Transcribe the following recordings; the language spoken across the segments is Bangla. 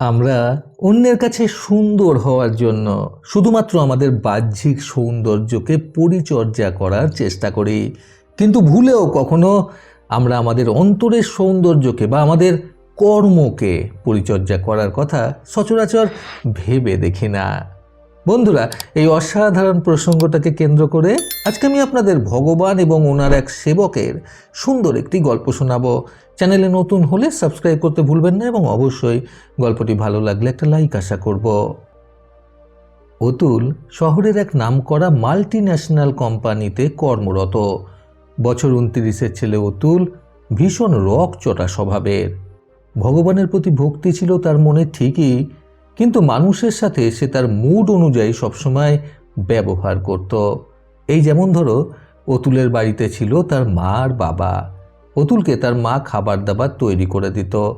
আমরা অন্যের কাছে সুন্দর হওয়ার জন্য শুধুমাত্র আমাদের বাহ্যিক সৌন্দর্যকে পরিচর্যা করার চেষ্টা করি। কিন্তু ভুলেও কখনো আমরা আমাদের অন্তরের সৌন্দর্যকে বা আমাদের কর্মকে পরিচর্যা করার কথা সচরাচর ভেবে দেখি না। বন্ধুরা, এই অসাধারণ প্রসঙ্গটাকে কেন্দ্র করে আজকে আমি আপনাদের ভগবান এবং ওনার এক সেবকের সুন্দর একটি গল্প শোনাবো। চ্যানেলে নতুন হলে সাবস্ক্রাইব করতে ভুলবেন না এবং অবশ্যই গল্পটি ভালো লাগলে একটা লাইক আশা করব। অতুল শহরের এক নামকরা মাল্টি ন্যাশনাল কোম্পানিতে কর্মরত। বছর উনত্রিশের ছেলে অতুল ভীষণ রকচটা স্বভাবের। ভগবানের প্রতি ভক্তি ছিল তার মনে ঠিকই, কিন্তু মানুষের সাথে সে তার মুড অনুযায়ী সবসময় ব্যবহার করত। এই যেমন ধরো, অতুলের বাড়িতে ছিল তার মা আর বাবা। অতুলকে তার মা খাবার দাবার তৈরি করে দিত।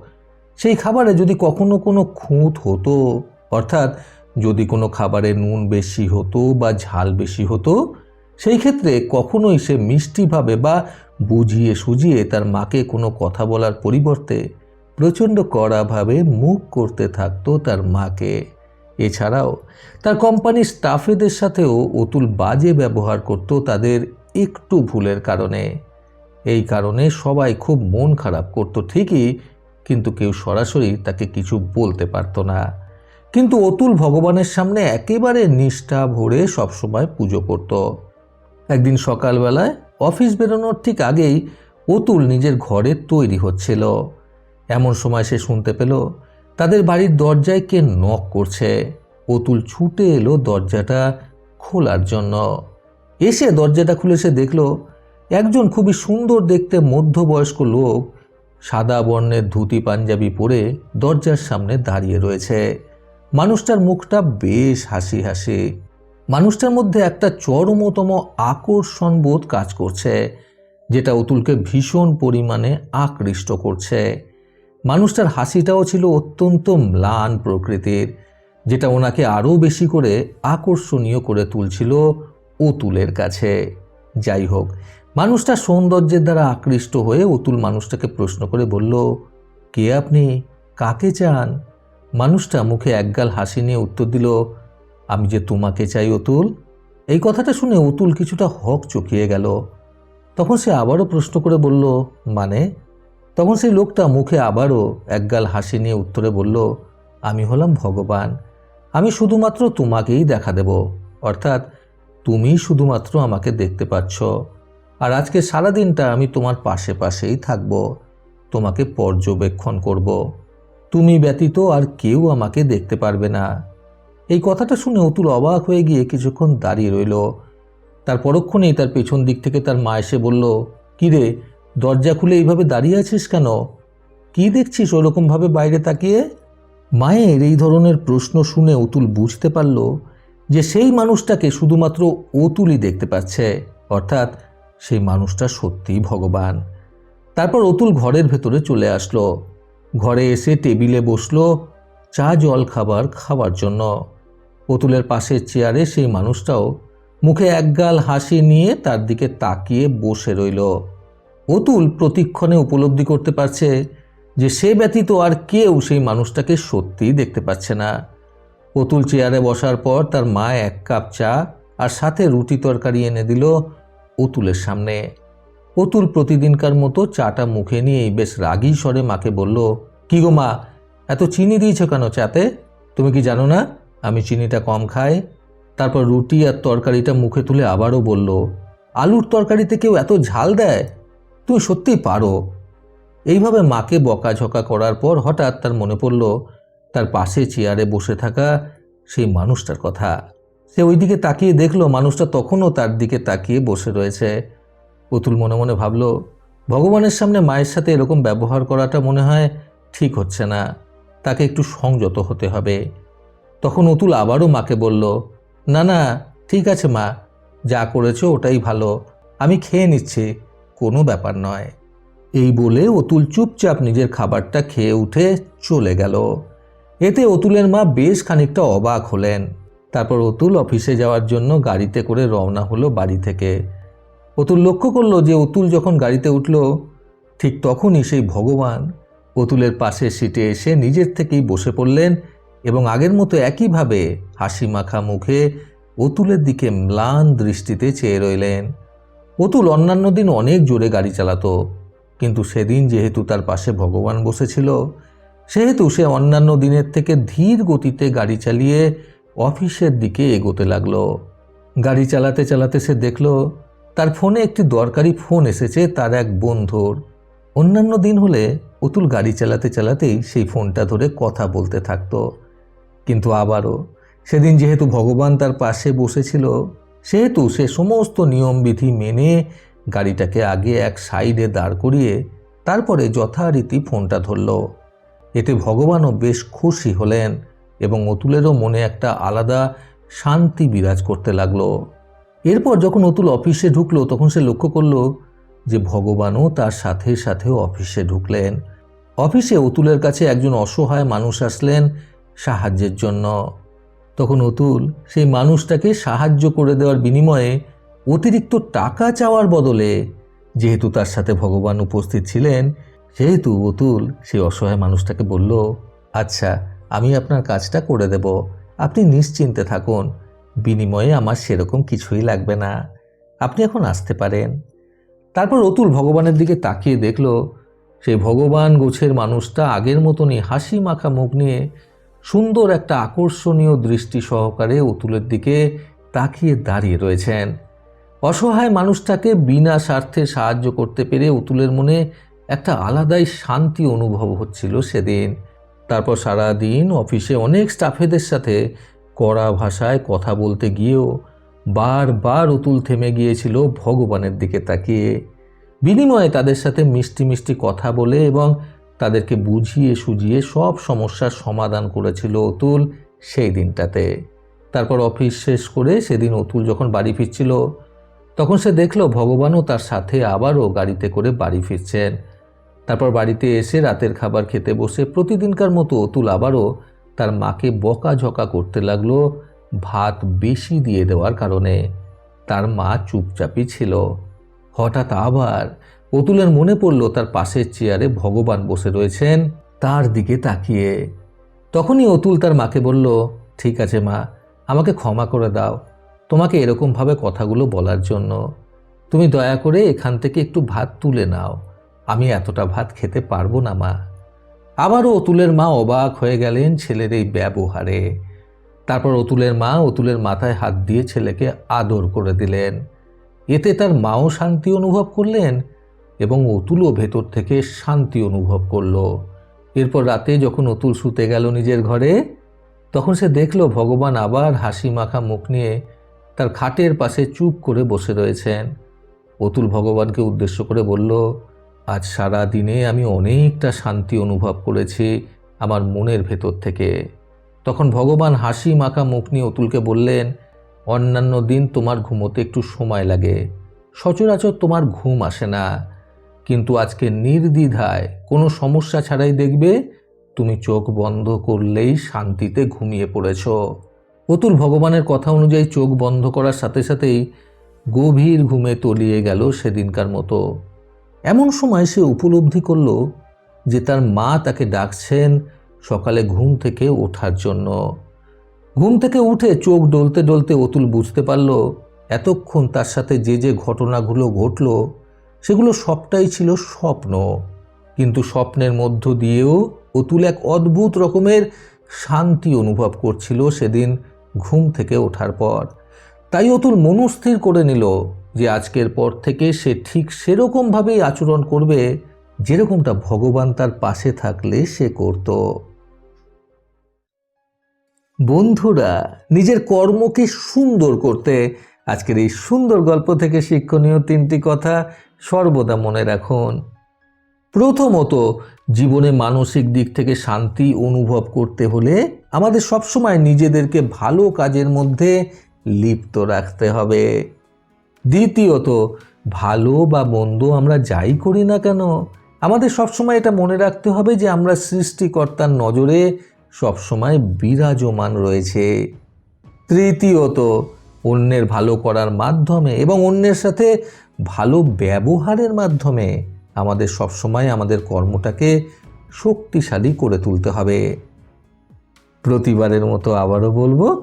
সেই খাবারে যদি কখনো কোনো খুঁত হতো, অর্থাৎ যদি কোনো খাবারে নুন বেশি হতো বা ঝাল বেশি হতো, সেই ক্ষেত্রে কখনোই সে মিষ্টিভাবে বা বুঝিয়ে সুঝিয়ে তার মাকে কোনো কথা বলার পরিবর্তে প্রচণ্ড কড়াভাবে মুখ করতে থাকতো তার মাকে। এছাড়াও তার কোম্পানির স্টাফেদের সাথেও অতুল বাজে ব্যবহার করত তাদের একটু ভুলের কারণে। এই কারণে সবাই খুব মন খারাপ করত ঠিকই, কিন্তু কেউ সরাসরি তাকে কিছু বলতে পারতো না। কিন্তু অতুল ভগবানের সামনে একেবারে নিষ্ঠা ভরে সবসময় পুজো করত। একদিন সকালবেলায় অফিস বেরোনোর ঠিক আগেই অতুল নিজের ঘরে তৈরি হচ্ছিল। এমন সময় সে শুনতে পেল, তাদের বাড়ির দরজায় কে নক করছে। অতুল ছুটে এলো দরজাটা খোলার জন্য। এসে দরজাটা খুলে সে দেখল একজন খুবই সুন্দর দেখতে মধ্যবয়স্ক লোক সাদা বর্ণের ধুতি পাঞ্জাবি পরে দরজার সামনে দাঁড়িয়ে রয়েছে। মানুষটার মুখটা বেশ হাসি হাসি। মানুষটার মধ্যে একটা চরমতম আকর্ষণ বোধ কাজ করছে, যেটা অতুলকে ভীষণ পরিমাণে আকৃষ্ট করছে। মানুষটার হাসিটাও ছিল অত্যন্ত ম্লান প্রকৃতির, যেটা ওনাকে আরও বেশি করে আকর্ষণীয় করে তুলছিল অতুলের কাছে। যাই হোক মানুষটা সৌন্দর্যের দ্বারা আকৃষ্ট হয়ে অতুল মানুষটাকে প্রশ্ন করে বলল, কে আপনি? কাকে চান? মানুষটা মুখে একগাল হাসি নিয়ে উত্তর দিল, আমি যে তোমাকে চাই অতুল? এই কথাটা শুনে অতুল কিছুটা হক চকিয়ে গেল। তখন সে আবারও প্রশ্ন করে বলল মানে? তখন সেই লোকটা মুখে আবারও একগাল হাসি নিয়ে উত্তরে বলল, আমি হলাম ভগবান। আমি শুধুমাত্র তোমাকেই দেখা দেব। অর্থাৎ তুমি শুধুমাত্র আমাকে দেখতে পাচ্ছ। আর আজকে সারাদিনটা আমি তোমার পাশে পাশেই থাকব, তোমাকে পর্যবেক্ষণ করব। তুমি ব্যতীত আর কেউ আমাকে দেখতে পারবে না। এই কথাটা শুনে অতুল অবাক হয়ে গিয়ে কিছুক্ষণ দাঁড়িয়ে রইল। তার পরক্ষণেই তার পেছন দিক থেকে তার মা এসে বলল কিরে দরজা খুলে এইভাবে দাঁড়িয়ে আছিস কেন? কি দেখছিস ওরকমভাবে বাইরে তাকিয়ে? মায়ের এই ধরনের প্রশ্ন শুনে অতুল বুঝতে পারল যে সেই মানুষটাকে শুধুমাত্র অতুলই দেখতে পাচ্ছে। অর্থাৎ সেই মানুষটা সত্যিই ভগবান। তারপর অতুল ঘরের ভেতরে চলে আসলো। ঘরে এসে টেবিলে বসল চা, জল খাবার খাওয়ার জন্য। অতুলের পাশের চেয়ারে সেই মানুষটাও মুখে একগাল হাসি নিয়ে তার দিকে তাকিয়ে বসে রইল। অতুল প্রতিক্ষণে উপলব্ধি করতে পারছে যে সে ব্যতীত আর কেউ সেই মানুষটাকে সত্যিই দেখতে পাচ্ছে না। অতুল চেয়ারে বসার পর তার মা এক কাপ চা আর সাথে রুটি তরকারি এনে দিল অতুলের সামনে। অতুল প্রতিদিনকার মতো চাটা মুখে নিয়েই বেশ রাগী স্বরে মাকে বলল, কি গো মা, এত চিনি দিয়েছ কেন চাতে? তুমি কি জানো না, আমি চিনিটা কম খাই? তারপর রুটি আর তরকারিটা মুখে তুলে আবারও বলল, আলুর তরকারিতে কেউ এত ঝাল দেয়? তুমি সত্যিই পারো। এইভাবে মাকে বকাঝকা করার পর হঠাৎ তার মনে পড়ল, তার পাশে চেয়ারে বসে থাকা সেই মানুষটার কথা। সে ওই দিকে তাকিয়ে দেখল, মানুষটা তখনও তার দিকে তাকিয়ে বসে রয়েছে। অতুল মনে মনে ভাবল, ভগবানের সামনে মায়ের সাথে এরকম ব্যবহার করাটা মনে হয় ঠিক হচ্ছে না, তাকে একটু সংযত হতে হবে। তখন অতুল আবারও মাকে বলল, না না, ঠিক আছে মা, যা করেছ ওটাই ভালো, আমি খেয়ে নিচ্ছি, কোনো ব্যাপার নয়। এই বলে অতুল চুপচাপ নিজের খাবারটা খেয়ে উঠে চলে গেল। এতে অতুলের মা বেশ খানিকটা অবাক হলেন। তারপর অতুল অফিসে যাওয়ার জন্য গাড়িতে করে রওনা হলো বাড়ি থেকে। অতুল লক্ষ্য করল যে অতুল যখন গাড়িতে উঠল, ঠিক তখনই সেই ভগবান অতুলের পাশের সিটে এসে নিজের থেকেই বসে পড়লেন এবং আগের মতো একইভাবে হাসি মাখা মুখে অতুলের দিকে ম্লান দৃষ্টিতে চেয়ে রইলেন। অতুল অন্যান্য দিন অনেক জোরে গাড়ি চালাতো, কিন্তু সেদিন যেহেতু তার পাশে ভগবান বসেছিল, সেহেতু সে অন্যান্য দিনের থেকে ধীর গতিতে গাড়ি চালিয়ে অফিসের দিকে এগোতে লাগল। গাড়ি চালাতে চালাতে সে দেখল, তার ফোনে একটি দরকারি ফোন এসেছে তার এক বন্ধুর। অন্যান্য দিন হলে অতুল গাড়ি চালাতে চালাতেই সেই ফোনটা ধরে কথা বলতে থাকত। কিন্তু আবারও, সেদিন যেহেতু ভগবান তার পাশে বসেছিল, সেহেতু সে সমস্ত নিয়মবিধি মেনে গাড়িটাকে আগে এক সাইডে দাঁড় করিয়ে তারপরে যথারীতি ফোনটা ধরল। এতে ভগবানও বেশ খুশি হলেন। এবং অতুলেরও মনে একটা আলাদা শান্তি বিরাজ করতে লাগল। এরপর যখন অতুল অফিসে ঢুকলো, তখন সে লক্ষ্য করল যে ভগবানও তার সাথে সাথেও অফিসে ঢুকলেন। অফিসে অতুলের কাছে একজন অসহায় মানুষ আসলেন সাহায্যের জন্য। তখন অতুল সেই মানুষটাকে সাহায্য করে দেওয়ার বিনিময়ে অতিরিক্ত টাকা চাওয়ার বদলে যেহেতু তার সাথে ভগবান উপস্থিত ছিলেন, সেহেতু অতুল সেই অসহায় মানুষটাকে বলল আচ্ছা আমি আপনার কাজটা করে দেব। আপনি নিশ্চিন্তে থাকুন। বিনিময়ে আমার সেরকম কিছুই লাগবে না। আপনি এখন আসতে পারেন। তারপর অতুল ভগবানের দিকে তাকিয়ে দেখল, সেই ভগবান গোছের মানুষটা আগের মতনই হাসি মাখা মুখ নিয়ে সুন্দর একটা আকর্ষণীয় দৃষ্টি সহকারে অতুলের দিকে তাকিয়ে দাঁড়িয়ে রয়েছেন। অসহায় মানুষটাকে বিনা স্বার্থে সাহায্য করতে পেরে অতুলের মনে একটা আলাদাই শান্তি অনুভব হচ্ছিল সেদিন। তারপর সারা দিন অফিসে অনেক স্টাফেদের সাথে কড়া ভাষায় কথা বলতে গিয়েও বারবার অতুল থেমে গিয়েছিল ভগবানের দিকে তাকিয়ে। বিনিময়ে তাদের সাথে মিষ্টি মিষ্টি কথা বলে এবং তাদেরকে বুঝিয়ে সুঝিয়ে সব সমস্যার সমাধান করেছিল অতুল সেই দিনটাতে। তারপর অফিস শেষ করে সেদিন অতুল যখন বাড়ি ফিরছিল, তখন সে দেখল ভগবানও তার সাথে আবারও গাড়িতে করে বাড়ি ফিরছেন। তারপর বাড়িতে এসে রাতের খাবার খেতে বসে প্রতিদিনকার মতো অতুল আবারও তার মাকে বকাঝকা করতে লাগল, ভাত বেশি দিয়ে দেওয়ার কারণে। তার মা চুপচাপই ছিল। হঠাৎ আবার অতুলের মনে পড়ল তার পাশের চেয়ারে ভগবান বসে রয়েছেন, তার দিকে তাকিয়ে। তখনই অতুল তার মাকে বলল, ঠিক আছে মা, আমাকে ক্ষমা করে দাও। তোমাকে এরকমভাবে কথাগুলো বলার জন্য। তুমি দয়া করে এখান থেকে একটু ভাত তুলে নাও। আমি এতটা ভাত খেতে পারব না, মা। আবারও অতুলের মা অবাক হয়ে গেলেন ছেলের এই ব্যবহারে। তারপর অতুলের মা অতুলের মাথায় হাত দিয়ে ছেলেকে আদর করে দিলেন। এতে তার মাও শান্তি অনুভব করলেন এবং অতুলও ভেতর থেকে শান্তি অনুভব করল। এরপর রাতে যখন অতুল শুতে গেল নিজের ঘরে, তখন সে দেখল ভগবান আবার হাসি মাখা মুখ নিয়ে তার খাটের পাশে চুপ করে বসে রয়েছেন। অতুল ভগবানকে উদ্দেশ্য করে বলল আজ সারা দিনে আমি অনেকটা শান্তি অনুভব করেছি আমার মনের ভেতর থেকে। তখন ভগবান হাসি মাখা মুখ নিয়ে অতুলকে বললেন, অন্যান্য দিন তোমার ঘুমোতে একটু সময় লাগে। সচরাচর তোমার ঘুম আসে না। কিন্তু আজকে নির্দ্বিধায় কোনো সমস্যা ছাড়াই দেখবে তুমি চোখ বন্ধ করলেই শান্তিতে ঘুমিয়ে পড়েছ। অতুল ভগবানের কথা অনুযায়ী চোখ বন্ধ করার সাথে সাথেই গভীর ঘুমে তলিয়ে গেল সেদিনকার মতো। এমন সময় সে উপলব্ধি করল যে তার মা তাকে ডাকছেন সকালে ঘুম থেকে ওঠার জন্য। ঘুম থেকে উঠে চোখ ডলতে ডলতে অতুল বুঝতে পারল, এতক্ষণ তার সাথে যে যে ঘটনাগুলো ঘটল, সেগুলো সবটাই ছিল স্বপ্ন। কিন্তু স্বপ্নের মধ্য দিয়েও অতুল এক অদ্ভুত রকমের শান্তি অনুভব করছিল সেদিন ঘুম থেকে ওঠার পর। তাই অতুল মনস্থির করে নিল যে আজকের পর থেকে সে ঠিক সেরকমভাবেই আচরণ করবে যেরকমটা ভগবান তার পাশে থাকলে সে করত। বন্ধুরা, নিজের কর্মকে সুন্দর করতে আজকের এই সুন্দর গল্প থেকে শিক্ষণীয় তিনটি কথা সর্বদা মনে রাখুন। প্রথমত, জীবনে মানসিক দিক থেকে শান্তি অনুভব করতে হলে আমাদের সবসময় নিজেদেরকে ভালো কাজের মধ্যে লিপ্ত রাখতে হবে। দ্বিতীয়ত, ভালো বা মন্দ আমরা যাই করি না কেন? আমাদের সবসময় এটা মনে রাখতে হবে যে আমরা সৃষ্টিকর্তার নজরে সবসময় বিরাজমান রয়েছে। তৃতীয়ত, অন্যের ভালো করার মাধ্যমে এবং অন্যের সাথে ভালো ব্যবহারের মাধ্যমে আমাদের সবসময় আমাদের কর্মটাকে শক্তিশালী করে তুলতে হবে। প্রতিবারের মতো আবারও বলব